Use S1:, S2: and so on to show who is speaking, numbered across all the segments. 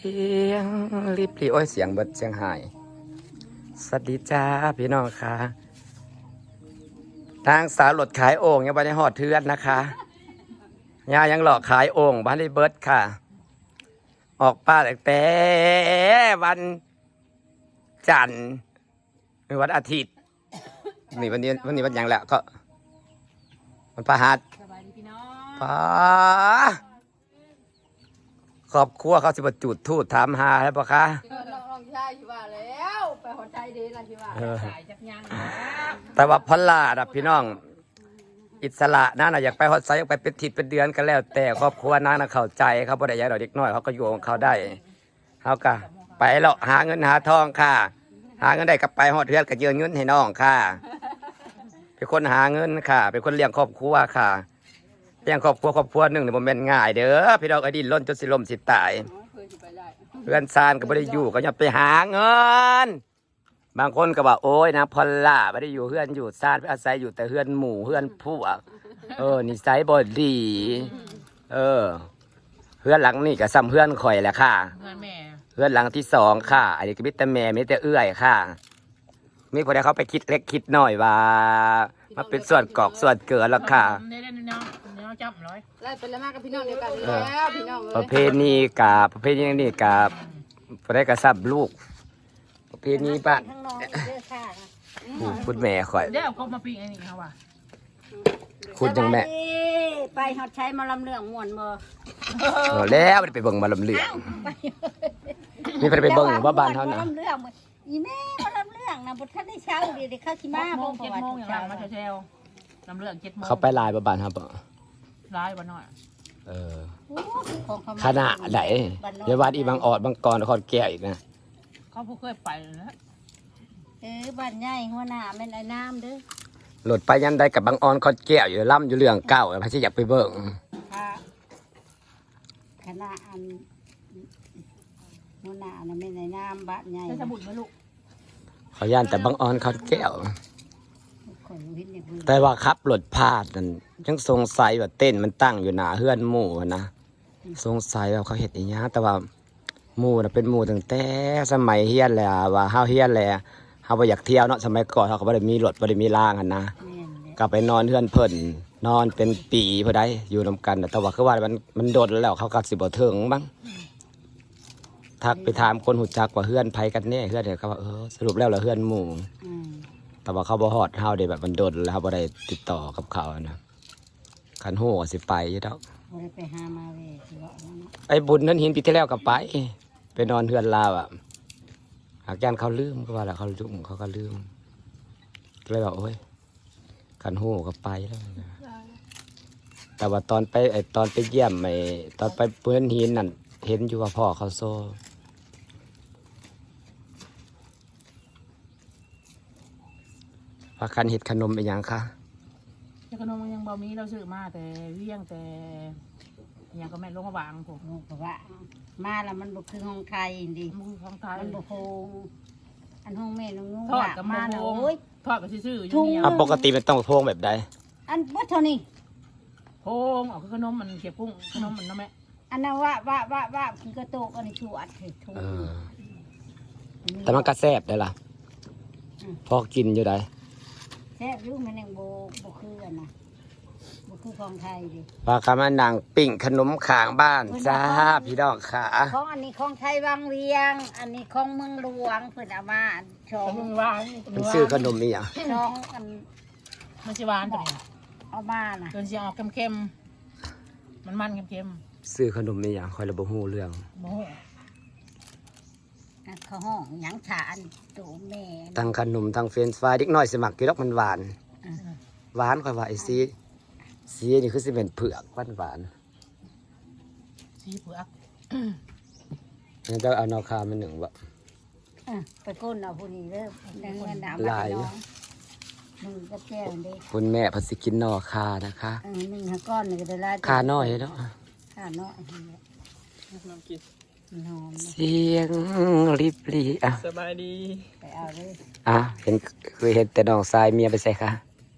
S1: สียงรีบรีโอ้ยเสียงเบิดเสียงหาย สวัสดีจ้าพี่น้องค่ะทางสาวหลดขายโอ่งยังไม่ได้หอดเทือนนะคะยายังหลอกขายโอ่งบ้านได้เบิดค่ะ ออกป้าแต่แต่วันจันทร์หรือวันอาทิตย์นี่วันนี้วันนี้วันหยังแหละก็วันพฤหัส
S2: สบายดีพี่น้อง
S1: ป้า ครอบครัวเขาสิบจุดทูดถามหาแล้วปะคะ
S3: ลองลองใช่ชิว่าแล้วไปหัวใจดีนะชิว่า
S1: เออ
S2: สายจักยังครับ
S1: แต่ว่าพลาดอะพี่น้อง อิสระนั่นนะอยากไปฮอดไซต์อยากไปเป็นทิศเป็นเดือนกันแล้ว แต่ครอบครัวนั่นนะเข้าใจเขาบ่ได้ย้ายดอกเด็กน้อยเขาก็อยู่ของเขาได้เขาก็ไปแล้วหาเงินหาทองค่ะ หาเงินได้ก็ไปฮอดเทือนก็ยืนเงินให้น้องค่ะเป็นคนหาเงินค่ะ เป็นคนเลี้ยงครอบครัวค่ะ เลี้ยงครอบครัวครอบครัวหนึ่งเนี่ยมันเป็นง่ายเด้อพี่น้องไอ้ดินล้นจนสิลมสิตาย
S3: เคยสิไปได้
S1: เพื่อนซานก็ไม่ได้อยู่ก็ยังไปหาเงิน บางคนก็บอกโอ้ยนะพอลล่าไม่ได้อยู่เพื่อนอยู่ซานไปอาศัยอยู่แต่เพื่อนหมู่เพื่อนพวกเออนิสัยบอดี เออ เพื่อนหลังนี่ก็ซ้ำเพื่อนข่อยแหละค่ะ
S2: เงินแม่
S1: เพื่อนหลังที่สองค่ะอันนี้ก็มิแต่แม่มิแต่เอื้อยค่ะ มีคนใดเขาไปคิดเล็กคิดน้อยว่ามาเป็นส่วนกอกส่วนเกิดแล้วค่ะ
S2: ได้ได้น้อง น้องจับร้อย
S3: ไล่ไปแล้วมากกับพี่น้องเดียวกันแล้วพี่น้อง
S1: ประเพณีกับประเพณีนี่กับคนได้กระซับลูก ประเพณีบ้าน
S4: ข้างนอกเด้อค่ะ
S1: ผู้คุณแม่ข่อย
S2: เดี๋ยวเอาเขามาปิ้งไอ้นี่เขาว่ะ
S1: คุณจังแม่
S4: สบายดีไปฮอดใช้มาลำเรื่องม่วนบ่
S1: เออแล้วไปเบิ่งมาลำเลืองมีใครไปเบิ่งว่าบ้านเขา
S4: ม่ว
S1: นะ
S4: ลำเรื่องบ่อีแม่มาลำเรื่องนะบ่ทันได้เช้าดีเดี๋ยวเข้าสิมา
S2: โม
S4: บ่
S2: ง
S4: เพ
S2: เจ็
S4: ราะ
S2: ด
S4: ว่า
S2: โมงอย่างไรมาเชลลำเลืองเจ็ดโมง
S1: เขาไปลายบ่บ้านเขาบ่
S2: ร้ายวันหน่อย
S1: เออ
S4: โอ้ของเขามา
S1: ขนาดไหนเดี๋ยววัดอีบางออดบางกรนครแก้วอีกนะ
S2: เขาผู้เคยไปเลยนะ
S4: เออบ้านใหญ่หัวหน้าแม่นไอ้น้ำเด้อ
S1: โหลดไปยันใดกับบางออนคอนแก้วอยู่ล่ำอยู่เรื่องเก่าพระสิอยากไปเบิ่ง
S4: ค่ะคณะอันหัวหน้าน่ะแม่นไอ้น้ำบ้านใหญ่
S2: ได้สมุดไหมลูก
S1: เขาย่านแต่บางออนคอนแก้ว
S4: คนเห็นเนี่ยเพิ่น
S1: แต่ว่าขับรถพลาดนั่นยังสงสัยว่าเต้นมันตั้งอยู่หน้าเฮือนหมู่อะนะสงสัยว่าเขาเห็นอีหยังแต่ว่าหมู่น่ะเป็นหมู่ตั้งแต่สมัยเฮียนแหละว่าเฮาเฮียนแหละเฮาบ่อยากเที่ยวเนาะสมัยก่อนเขาก็บ่ได้มีรถบ่ได้มีรางกันนะ
S4: แม่นเลย
S1: ก็ไปนอนเฮือนเพิ่นนอนเป็นปีเพื่อได้อยู่นำกันน่ะแต่ว่าคือว่ามันมันโดนแล้วเขาก็สิบ่ถึงบ้างทักไปถามคนหูจักว่าเฮือนไผกันแน่เฮือนเนี่ยเขาว่าเออสรุปแล้วละเฮือนหมู่
S4: อืม
S1: แต่ว่าเขาบ่ฮอดเฮาได้แบบมันโดนแล้วเขาบ่ได้ติดต่อกับเขาอะนะคันฮู้ก็สิไปอยู่ดอก
S4: บ่ได้ไปหามาเว้ยสิว่าเอาเนาะ
S1: ไอ้บุญนั้นหินปีที่แล้วก็ไป ไปนอนเฮือนลาวอะหากยานเขาลืมก็ว่าแล้วเขาลืมเขาก็ลืมก็เลยบอกโอ้ยคันฮู้ก็ไปแล้วนะแต่ว่าตอนไปไอ้ตอนไปเยี่ยมไอ้ตอนไปเปื้อนหินนั่นเห็นอยู่ว่าพ่อเขาโซ่ ว่าคันเห็ดขนมเป็นหยังคะ
S2: แต่ขนมยังบ่มีเราซื้อมาแต่เวียงแต่ยังก็แม่ลงมาวางผม
S4: ลูกบอกว่า มาแล้วมันบ่คือห้องไทยดิ
S2: มือของไทย
S4: มันบ่โฮงอันห้องแม่น้องนุ่ง
S2: ทอด
S4: อะ
S2: กับ
S4: มา
S2: มา
S4: แล้ว
S2: โอ้
S4: โอ้
S2: ย
S4: ย
S2: ทอดกับซื่อๆอยู่
S4: ทุ่ง
S2: เนี่ย
S1: อะปกติมันต้องโพงแบบใด
S4: อันบ่เท่านี้
S2: โพงเอาคือขนมมันเก็บกุ้งขนมมันนะแม่
S4: อันนั้นว่าว่าว่าว่าคือกระโตกอันนี้ชวดเถิดทุ่ง
S1: เออ แต่มันก็แซ่บได้ล่ะ พอกินอยู่ได้
S4: แซ่บอยู่มันยังบ่บ่คืออันน่ะบ่คือของไทยดิ
S1: ว่าคำว่านังปิ้งขนมขางบ้านจ้าพี่น้องขา
S4: ของอันนี้ของไทยวังเวียง อันนี้ของเมืองหลวงเพิ่นเอามาอันชอ
S2: แต่
S4: ง
S2: มึงว่า
S1: มันซื้อขนมนี่อะ
S4: ชองอัน
S2: มันสิหวานตัวนี้
S4: เอามาน่ะ
S2: ตัวนี้สิออกเค็มๆมันมันเค็ม
S1: ซื้อขนมนี่อย่างคอยระบหูเรื่อง
S2: ๆโมโห
S4: อัน เขาห้องหยังฉาอันตัวแม่
S1: ทั้งขนมทั้งเฟรนช์ฟรายเด็กน้อยสมักกี่ดอกมันหวาน หวานคอยว่าไอซีซีนี่คือสิเป็นเผือกหวานหวาน
S2: สีเผือก
S1: ๆงั้นจะเอานอคามาหนึ่งวะ
S4: อะไปก้นเอาผู้นี้เด้อเงินหนา
S1: หลาย
S4: น้องหนึ่งก็แก้วเด้
S1: คุณแม่เพอสิกินนอคานะคะ
S4: เออหนึ่งห้าก้อนหนึ่งก็ได้หลาย
S1: คาน้อยเนาะ
S4: ค่าน้อยนหอมนะ
S1: เสียงริบรีอะ
S5: สบายดี
S4: ไปเอาเลย
S1: อะเห็นคือเห็นแต่น้องทรายเมียไปใส่ค่ะ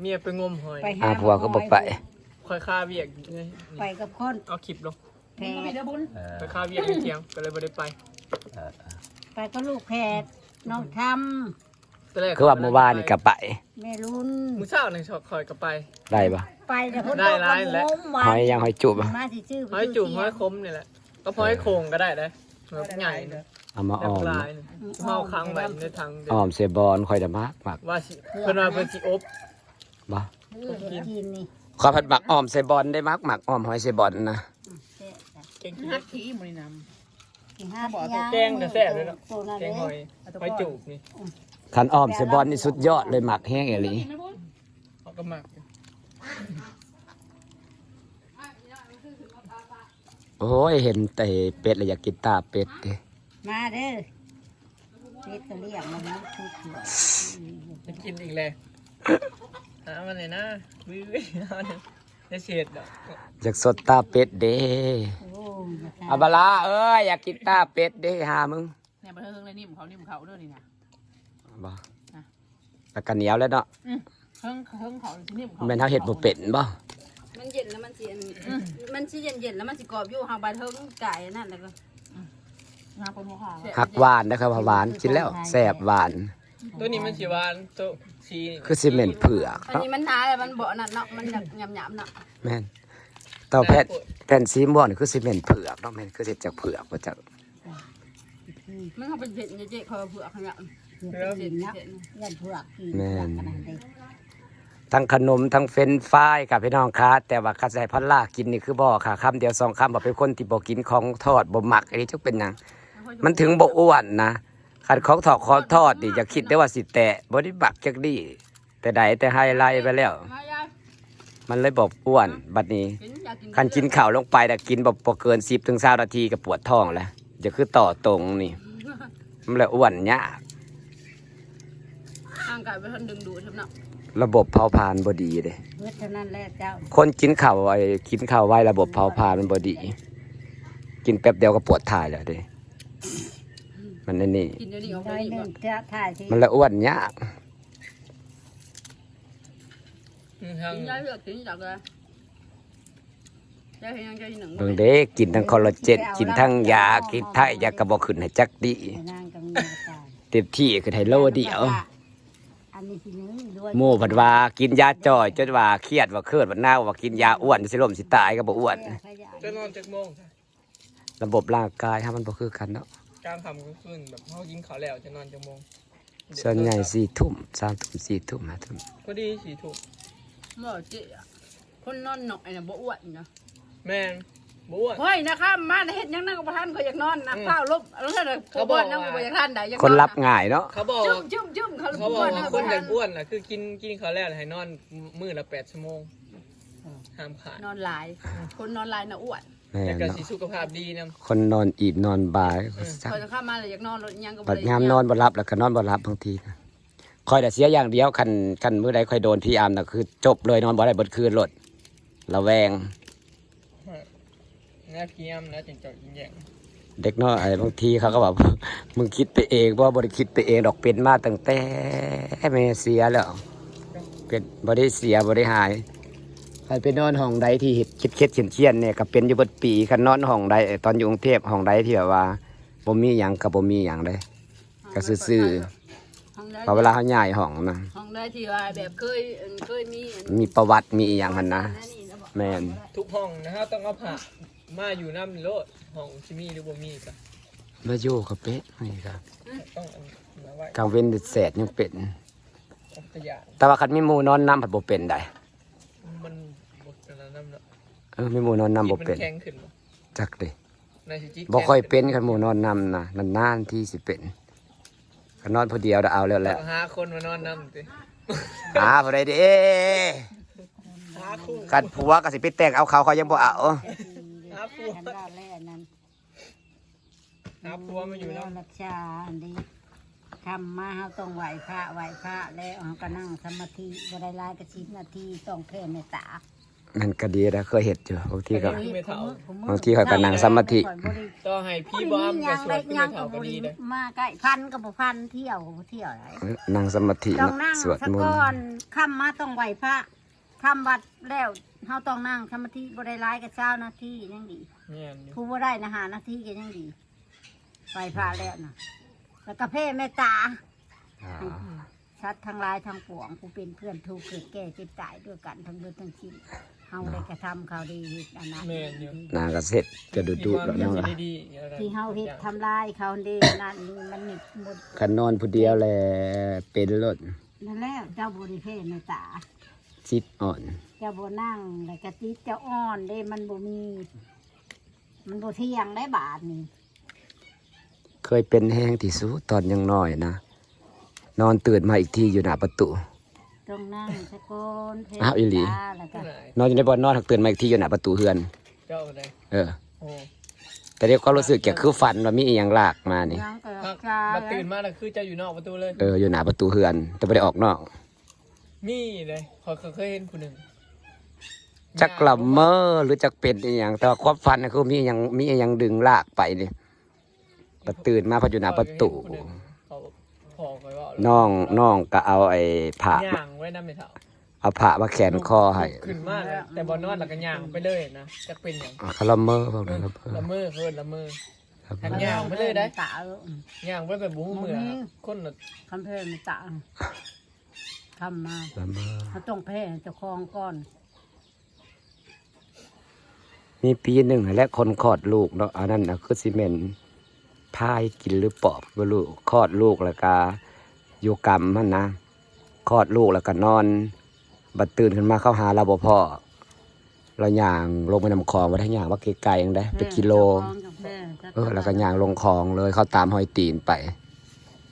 S5: เมียไปงมหอย
S4: ไปหา
S1: อะผัวก็บอกไป
S5: คอยค่าเวียกไง
S4: ไปกับคน
S5: เอาคลิปลง
S4: แพ
S2: บุญก็มี
S4: ทย์
S2: เด้อบุญ
S1: เออ
S5: ไปข้าวเวียงในเทียงก็เลยไม่ได้ไป
S1: เออ
S4: ไปก็ลูกแพทย์น้องท
S5: ตนแรก
S1: คือว่าเมื่อวานนี่ก็ไปำ
S4: แม่รุ่น
S5: มื้อเช้าหนึ่งชอคอยก็ไป
S1: ได้ปะ
S4: ไปแต่คน
S5: ได้หลายแหละ
S1: หอยยังหอยจุบอะ
S4: มาสิชื่อ
S5: ห้อยจุ่มห้อยคมนี่แหละ ก็พอให้โครงก็ได้เลยแบบใหญ่นะ
S1: เอามา
S5: แบบ
S1: อ้อม
S5: ลายนะเมาค้างไว้ในทางเดิน
S1: อ้อมเซบอลคอยจะมากมาก
S5: ว่าสิเพิ่นว่าเพิ่นสิอบ
S1: บ่
S4: เออกินนี่
S1: ขอผัดหมักอ้อมเซบอลได้มากหมักอ้อมหอยเซบอลนะ
S4: แซ่บจ้ะ
S5: เก่งขี้
S2: ฮักขี้มันนี่น
S4: กินห้าย่าง
S5: แกงแต่แซ่บเลยเนาะ
S4: ตัวนั้น
S5: แกงหอยำหอยจูบนี่
S1: คันอ้อมเซบอลนี่สุดยอดเลยหมักแห้งเอหลี
S2: กินไหมบุญ
S5: เขาก็มักอยู่
S1: โอ้ยเห็นแต่เป็ดเลยอยากกินตาเป็ดเด้
S4: มาเด้อเป็ดก็เรียกมันนี่ทุกเถื่อ
S5: จะกินอีกแล้วหามันเลยนะวิวเอาเนี่ยจะเฉดดอก
S1: อยากสดตาเป็ดเด้
S4: โอ้ย
S1: อาบาลาเอ้ยอยากกินตาเป็ดเด้หามึง
S2: เนี่ยบันเทิงเลยนิ่มเขานิ่มเขาเด้อนี่นะ
S1: บ่แล้วก็เหนียวแล้วเนาะ
S2: เทิงเทิงเขาสินิ่มเขา
S1: แม่นเฮาเฮ็ดบ่เป็นบ่
S3: มันเย็นแล้วมันสิอันมันสิเย็นเย็นๆแล้วมันสิกรอบอยู่หางใบเทิงไก่นั่นแล้วก็
S2: งาคนหัวขาว
S1: หักหวานนะครับหวานกินแล้วแซ่บหวาน
S5: ตัวนี้มันสีหวานตัวสี
S1: คือซีเมนต์เผือก
S3: อัน
S1: เนาะ
S3: นี้มันหนาแล้วมันบ่นั่นเนาะมันหยำๆเนาะ
S1: แม่นต่อแผ่นแผ่นสีม่วงนี่คือซีเมนต์เผือกเนาะแม่นคือเฮ็ดจากเผือกบ่จาก
S3: มันเขาเป็นเผ็ดเจ๊ๆเขาเผือกเขาเนี่ย
S4: เผือกกินนะยันเผือกกินเผือกขนาดนี้
S1: ทั้งขนมทั้งเฟรนช์ฟรายกับพี่น้องคะแต่ว่าคัสใส่พันล่ากินนี่คือบ่ค่ะคำเดียวสองคำบ่เป็นคนที่บ่กินของทอดบ่หมักอันนี้จักเป็นหยังมันถึงบ่อ้วนนะคันของทอดของทอดนี่อย่าคิดได้ว่าสิแตะบ่ได้บักจักดี แต่ใดแต่ไฮไลท์ไปแล้ว
S3: มายาย
S1: มันเลยบอกอ้วนบัดนี้
S3: กินอยากกิน
S1: คันกินข้าวลงไปแต่กินบ่บ่เกิน10ถึง20นาทีก็ปวดท้องแล้วจะคือต่อตรงนี่ มันเลยอ้วนยาก
S3: ร่างกายเป็นคนดึงดูดใช่ไหมเนาะ
S1: ระบบเผาผลาญบ่ดีเด้
S4: เพื่อเท่านั้นแหละเจ้า
S1: คนกินข้าวไอ้กินข้าวไว้ระบบเผาผลาญมันบ่ดี กินแป๊บเดียวก็ปวดถ่ายแล้วเด้มันนี่นี่
S3: กินเดี๋ยวนี้เอาไป
S4: น้อย
S3: นี่
S4: หนึ่
S3: ก่อน
S4: งจะถ่ายที่
S1: มันเลยอ้วนยาก
S5: อืมทาง
S3: กินยายเลือกกินจากเลยยายเห็นยังใจหนึ่ง
S1: เบิ่งเด้กินทั้งคอลลาเจนกินทั้งยากินทั้งยากระบอกขึ้นให้จักดี
S4: นางกับมีเจ้า
S1: เต็มที่คือให้โลเดียว
S4: อันนี้ทีนึงด้วย
S1: หมู่เพัดว่ากินยาจ่อยจนว่าเครียดว่าเครียดว่าหน้าว่ากินยาอ้วนสิล้มสิตายก็บ่อ้วน
S5: จะนอนจากโมงจ้ะ
S1: ระบบร่างกายถ้ามันบ่คือกันเนาะ
S5: กลางค่ำกลางคืนแบบเขากินข้าวแล้วจะนอนจากโมง
S1: ส่วนใหญ่สี่ทุ่มสามทุ่มสี่ทุ่มห้าทุ่ม
S5: พอดีสี่ทุ่ม
S3: หมอเจ๊อะคนนอนหนอกไอ้น่ะบ่อ้วนนะ
S5: แม่น บ้วน
S3: เฮ้ยนะครับมาเฮ็ดหยังนั่งกับประธานเขาอยากนอนนะข้าวลุกแล้วเท่านั้น
S5: เขาบอก
S3: นั่ง
S5: ว่า
S3: บ่อยากทานได้อยาก
S1: คนรับง่ายเนาะ
S5: เขาบอก
S3: จุ่
S5: ว่าม
S3: จุ่มจุ่มเขา
S5: เขาบอกว่าคนอยาก
S3: น
S5: อ้วนน่ะคือกินกินข้าวแล้วให้นอนมื้อละแปดชั่วโมงห้ามขาด
S3: นอนหลาย คนนอนหลายน่ะอ้วน
S1: แม่
S5: แต่
S1: น
S5: ก็
S1: เนาะ
S5: สิสุขภาพดีนะ
S1: คนนอนอีบนอนบ่ายก็จัก
S3: เขาจะเข้ามาเลยอยากนอนรถยังก็บ่
S1: บัด
S3: ได้
S1: ยามนอนบ่หลับแล้วก็นอนบ่หลับบางทีนะคอยแต่เสียอย่างเดียวคันคันมื้อใดคอยโดนพี่อามน่ะคือ จบเลยนอนบ่ได้เบิดคืนรถระแวง
S5: น่าเพียมนะจังจอกยิงแยง
S1: เด็กน้อยบางทีเขาก็บอกมึงคิดไปเองว่าบริคิดไปเองดอกเป็นมาตั้งแต่แม่เสียแล้วเป็นบริเสียบริหายใครไปนอนห้องใดที่เห็ดคิดเคดเขียนเขียนๆเนี่ยก็เป็นอยู่เบดปีคันนอนห้องใดตอนอยู่กรุงเทพห้องใดที่แบบว่าบ่มีหยังกับบ่มีหยังเลยก็ซื่อ
S3: ห้องใด
S1: พอเวลาเขาย้ายห้องนะ
S3: ห้องใดที่ว่าแบบเคยเคยมี
S1: มีประวัติมีอหย่างมันนะแมน
S5: ทุกห้องนะฮะต้องเอาผ้า มาอยู่น้ำโลดห้องชิมีหรือบ่มีก็
S1: มาอยู่กับเป็ดนี่ครับ
S5: ต้องเอามาไว้
S1: กลางเว้นแสดยังเป็น
S5: เอาขยะ
S1: แต่ว่าคันมีหมู่นอนน้ำผัดบ่เป็นได้
S5: มันบดกันแล้วน้ำเนาะ
S1: เออมีหมู่นอนน้ำบ่
S5: มั
S1: เป็น
S5: แข็งขึ้นบ่
S1: จักเลย
S5: ในสิจิ
S1: บ่ค่อยเป็นคันหมู่นอนนำนะนานๆที่สิเป็นคันนอนผู้เดียวได้เอาแล้วแหละ
S5: หาคนมานอนน้ำติ
S1: หาบ่ได้เด้
S5: หาคู่
S1: คันผัวก็สิไปแต่งเอาเขาเขายังบ่เอา
S5: หา ผัว
S4: ฉันว่าแล่นั้น
S5: หาผัวมาอยู่
S4: เรา
S5: น้ำ
S4: รักษาอันนี้ทำมาเราต้องไหวพระไหวพระแล้วเราก็นั่งสมาธิบริลายกระชิบนาทีต้องแค่เมตตา
S1: มันก็ดีนะเคยเห็นอยู่บางทีก็
S5: ไม่เท่า
S1: บางทีเขาก็นั่งสมาธิ
S5: ต่อให้พี่บ้ามกับสวดขึ้น
S4: ยั
S5: ไม่เท่าก็ดีเลย
S4: มาใกล้พันกับบ่พันเที่ยวเที่ยวอะไร
S1: นั่งสมาธิ
S4: ต้องนั่ง
S1: สวด
S4: สัก
S1: มน
S4: ก่
S1: ต์
S4: อนค่ำมาต้องไหวพระค่ำวัดแล้ว เฮาต้องนั่งสมาธิบ่ได้ร้ายกับเช้านาทียังดี
S5: แม่นอยู่
S4: ผู้บ่ได้นะหานาทีก็ยังดีไปพาแล้วนะแล้วก็เพ่เมตตา
S1: อ่า
S4: ชัดทั้งหลายทั้งปวงผู้เป็นเพื่อนทุกข์เกิดแก่เจ็บตายด้วยกันทั้งเบิดทั้งสิ้นเฮาได้กระทำเขาดีอันนั้น
S1: นางก็เสร็จจะดูดูแล้ว
S5: มี
S1: เนาะ
S5: ความคิดดีๆอะไร
S4: ที่เฮาเฮ็ดทำลายเขาดีนั่นนี่มันนี่หมด
S1: คันนอนผู้เดียวแหละเป็นรถ
S4: นั่นแล้วเจ้าบ่ได้เพ่เมตตา
S1: จิตอ่อน
S4: เจ้าบ่นั่งแล้วก็ติดเจ้าอ่อนเด้มันบ่มี มันบ่เที่ยงได้บาทนี่
S1: เคยเป็นแห้งที่สุดตอนยังน้อยนะ นอนตื่นมาอีกทีอยู่หน้าประตู
S4: ต้องนั่งสะโกนเพ่
S1: อ้าวอีหลี
S4: ตาแล้วก็
S1: นอนอยู่ในบ่อนนอนหักตื่นมาอีกทีอยู่หน้าประตูเฮือน
S5: เจ้าอะไร
S1: เออ
S5: โอ้
S1: แต่เดี๋ยวก็รู้สึกแกคือฝันว่ามีอีหยังลากมานี่
S4: ยังก็
S5: พัก
S4: จา
S5: มาตื่นมาแล้วคือเจ้าอยู่นอกประตูเลย
S1: เอออยู่หน้าประตูเฮือน แต่ไม่ได้ออกนอก
S5: มีเลยขอยเคยเห็นผู้หนึ่ง
S1: จักกลับเมอหรือจักเป็นอีหยังแต่ว่าความฝันน่ะคือมีอีหยังมีอีหยังดึงลากไปนี่พอตื่นมาพออยู่หน้าประตู
S5: เขาพอคอยว่า
S1: น้องน้องก็เอาไอ้ผ้า
S5: ย่างไว้น้ำไม่เท่า
S1: เอาผ้ามาแขวนคอให้
S5: ขึ้นมาเลยแต่บอนนอนแล้วก็ย่างไปเลยนะจักเป็นอย่าง
S1: อะเขาละเมอพวกนั้นละเมอ
S5: ละเมอเพิ่นละเมอ
S1: ละเม
S5: ทัน
S1: อ
S5: ย่างไปเลยได้
S4: ตาเออย่าง
S5: ไปแบบบู๊มือคนน่ะ
S4: คำเพ่ไม่ตา ทำมา
S1: ละเมอ
S4: เขาต้องเพ่เจ้าของก่อน
S1: มีปีหนึ่งและคนคลอดลูกเนาะอันนั้นนะคือซีเมนพายกินหรือปอบไม่รู้คลอดลูกแล้วก็อยู่กรรมมันนะคลอดลูกแล้วก็นอน บัดตื่นขึ้นมาเข้าหาเราบ่พ่อเราย่างลงไปนำคลองมาได้ย่างว่าไกลๆยังได้เป็นกิโล เออ แล้วก็ย่างลงคลองเลยเขาตามหอยตีนไป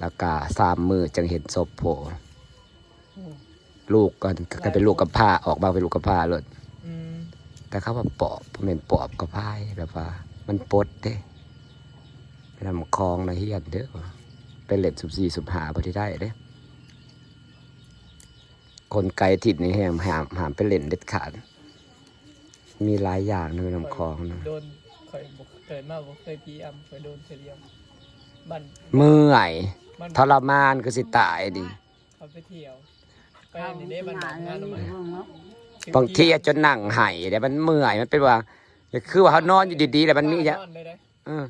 S1: แล้วก็สามมือจังเห็นศพโผล่ ลูกก็ก็เป็นลูกกับผ้าออกมาเป็นลูกกับผ้าเลย
S5: อืม
S1: แต่เขาว่าปอบผมเห็นปอบกับพายแบบว่า มันปลดเด้ไปนำคลองนะเฮียนเด้อไปเล็ดสุบสี่สุบหาพอที่ได้เด้คนไกลถิ่นนี่แหมหามหามไปเล่นเด็ดขาด มีหลายอย่างในลำคลองนะ
S5: โดนคอยบ่เกิดมาบ่เคยพีอัมเคยโดนเฉลียมบัน
S1: เมื่อย
S5: มัน
S1: ทรมานก็สิตายดิ
S5: เขาไปเที่ยว ไปนี่ได้บันดาลงานทำไม
S1: บางทีอาจจะนั่งไห้แต่มันเมื่อยมันเป็นว่าคือว่าเขานอนอยู่ดีๆแต่มันมีอย่าง
S5: นอนเลยได้
S1: เออ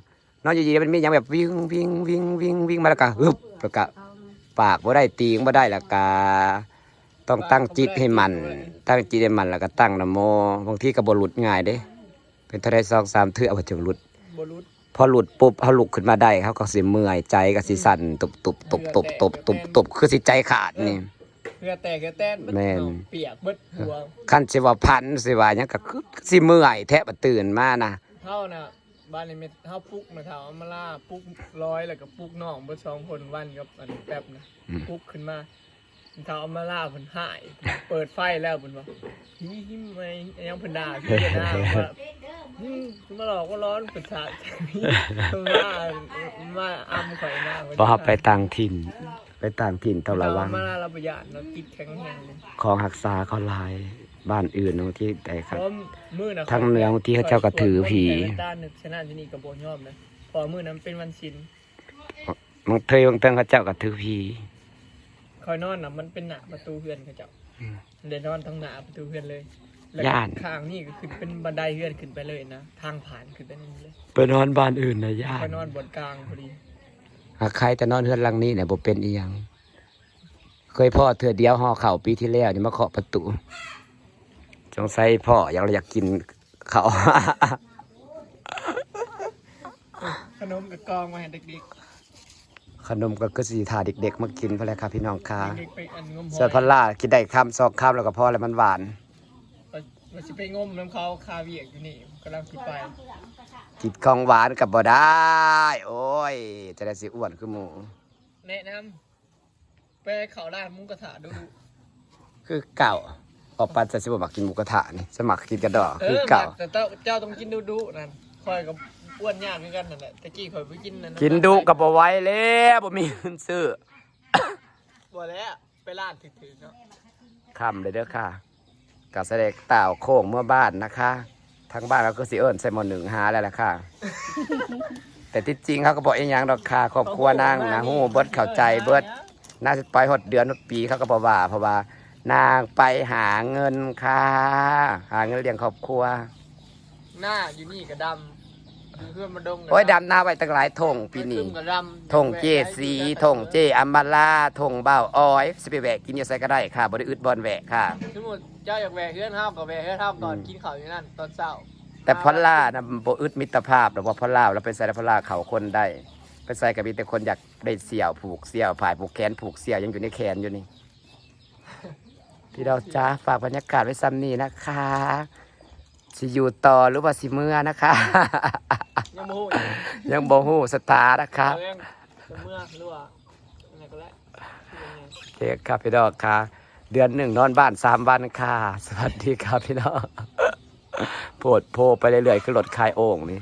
S1: นอนอยู่ดีๆมันมีอย่างแบบวิ่งวิ่งวิ่งวิ่งวิ่งมาแล้วก็ฮึบแล้วก็ปากบ่ได้ตีงบ่ได้แล้วก็ต้องตั้งจิตให้มัน ตั้งจิตให้มันแล้วก็ตั้งนะโมบางทีก็บ่หลุดง่ายเด้ เป็นเท่าไรสองสามเทื่อเอาจังหลุด
S5: บรุษ
S1: พอหลุดปุ๊บเขาลุกขึ้นมาได้เขาก็สิเมื่อยใจก็สิสั่นตุบตุบตุบตุบตุบตุบตุบคือสิใจขาดนี่
S5: เพื่อแตกเพื่อแตนเบิด
S1: แม่น
S5: เปียกเบิดหัว
S1: ขั้นสิว่าพันสิว่าหยังก็คือสิเมื่อยแทบบ่ตื่นมานะ
S5: เท่าน่ะบ้านนี้มีเท่าปุ๊กนะเท่าเอามาล่าปุ๊กร้อยแล้วก็ปุ๊กน้องเบิดสองคนวันกับอันแป๊บนะปุ๊กขึ้นมาเท่าเอามาล่าเพิ่นหาย เปิดไฟแล้วเพิ่นว่าหิหิมไมยังเพิ่นด่าพี่จะด่าว่าหิมมาหลอกก็ร้อนเพิ่นสาดมามาอ้ำข่อยหน้า
S1: บ่เฮาไปต่างถิ่น ไปต่างถิ่นต้องระวัง
S5: มาล่าเราประหยัดเราติดแข็งแรงเลย
S1: ของรักษาเขาหลายบ้านอื่นบางที่แต่ค
S5: เพ
S1: รับ
S5: ราะมือนะ
S1: ทางเหนือบางทีเขาเจ้าก็ถือผี
S5: ด้านหนึ่งชนะที่นี่กับโบยอมนะพอมือนั้นเป็นวันชิน
S1: บางเทยบางเทิงเขาเจ้าก็ถือผี
S5: คอยนอนน่ะมันเป็นหนาประตูเฮือนเขาเจ้า
S1: อืม
S5: เดี๋ยวนอนทั้งหนาประตูเฮือนเลยแล้ว
S1: ย่าน
S5: ข้างนี่ก็ขึ้นเป็นบันไดเฮือนขึ้นไปเลยนะทางผ่านขึ้นไปนี่เลย
S1: ไปนอนบ้านอื่นนะย่า
S5: คอยนอนบนกลางพอดี
S1: หากใครแต่นอนเฮือนหลังนี้เนี่ยบ่เป็นอีหยัง เคยพ่อเถื่อเดียวห่อเข่าวปีที่แล้วนี่มาเคาะประตูสงสัยพ่ออยากอยากกินเขาว
S5: ขนมกับกองมาให้เด็ก
S1: ขนมก็คือสีทาเด็กๆ มากินเพราะอะไรครับพี่น้องค่ะ
S5: ๆเด็กๆไปอันงมห
S1: เสื้อ
S5: อย
S1: พันล่ากินได้คำสองคำแล้วก็พอแล้วมันหวาน
S5: เราจะไปงมน้ำเขาคาเวียกอยู่นี่กำลังคิดไป
S1: กินของหวานกับบ่ได้ โอ้ย จะได้สิอ้วนคือหมู
S5: แนะนำไปเขาร้านหมุกระถาดูดู
S1: คือเก่า ออกปันจะสิบมักกินหมูกระทะนี่สมัครกินกระดอก
S5: เอ
S1: คือ
S5: อ
S1: เก่า
S5: แต่เจ้าเจ้าต้องกินดูดูๆนั่นคอยกับอ้วนยากเหมือนกันนั่นแหละตะกี้คอยไปกินนั่นนะ
S1: กินดุกับบ่ไหว้แล้วบ่มีเงินซื้อ
S5: บ่แล้วไปร้านถือๆเนาะ
S1: คำเลยเด้อค่ะกับเสด็จเต่าวโค้งเมื่อบ้านนะคะ ทางบ้านเราก็สิเอิ้นใส่หมอหนึ่งหาแล้วล่ะค่ะ แต่ที่จริงเขาก็บอกอีหยังดอกค่ะครอบครัวนางนะฮู้เบิดเข้าใจเบิดน่าจะไปหดเดือนหดปีเขาก็บอกว่าเพราะว่านางไปหาเงินค่ะหาเงินเลี้ยงครอบครัว
S5: หน้าอยู่นี่ก็ดำอยู่เพื่อนมาดงก็
S1: โอ้ยดำหน้าไว้ตั้งหลายทงปีนี้
S5: ขึ้ก็ดำ
S1: ทงเจสีทงเจอัมบาลาทงเบ้าออย สิไปแหวกกินอยู่ไสก็ได้ค่ะบริอึดบอลแหวกค่ะ
S5: สมมุติ เจ้าอยากแหวกเฮือนห้ามก็แหวกเฮือนห้ามตอนกินข้าวอยู่นั่นตอนเช้า
S1: แต่พอลล่านะบ่อึดมิตรภาพหรือว่าพอลล่าเราไปใส่พอลล่าเขาคนได้ ไปใส่กับมีแต่คนอยากได้เสี่ยวผูกเสี่ยวผายผูกแขนผูกเสี่ยวยังอยู่ในแขนอยู่นี่ พี่เราจ้าฝากบรรยากาศไว้ซ้ำนี้นะคะสิอยู่ต่อหรือว่าสิเมื่อนะคะ
S5: ยังโมโหอยู่
S1: ยังโบหูสตาร์นะคะ
S5: เอาเรื่องจะเมื่อหรือว่าอะไรก็แล้วที่เป็นไง
S1: โอเคครับพี่น้องค่ะ เดือนหนึ่งนอนบ้านสามวันค่ะ สวัสดีครับพี่น้องโพดโพไปเรื่อยๆคือรถคายโอ่งนี่